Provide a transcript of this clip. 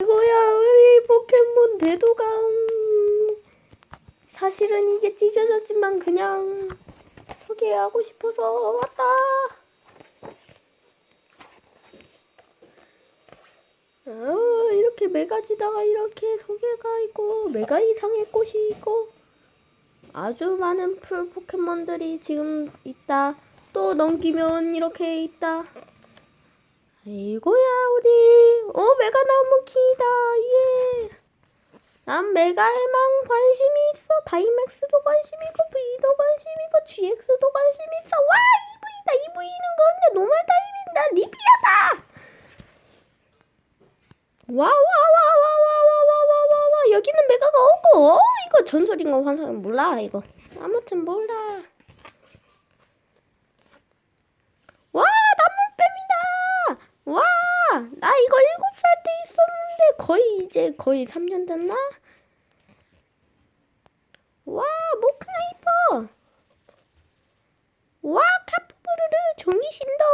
이거야 우리 포켓몬 대도감. 사실은 이게 찢어졌지만 그냥 소개하고 싶어서 왔다. 아, 이렇게 메가지다가 이렇게 소개가 있고 메가 이상의 꽃이 있고. 아주 많은 풀 포켓몬들이 지금 있다. 또 넘기면 이렇게 있다. 이거야 우리 어 메가 나무 키다 예. 난 메가에만 관심이 있어 다이맥스도 관심 있고 V도 관심 있고 GX도 관심 있어 와 EV다 EV는 건데 노멀 타입이다 리비아다 와와 와 와 와 와 와 와 와 여기는 메가가 없고 어, 이거 전설인가 환상 몰라 이거 아무튼 몰라 와 나물뱀이다 와 나 이거 일곱 살때 있었는데 거의 이제 거의 3년 됐나? 와 모크나이퍼 와 카프브르르 종이신데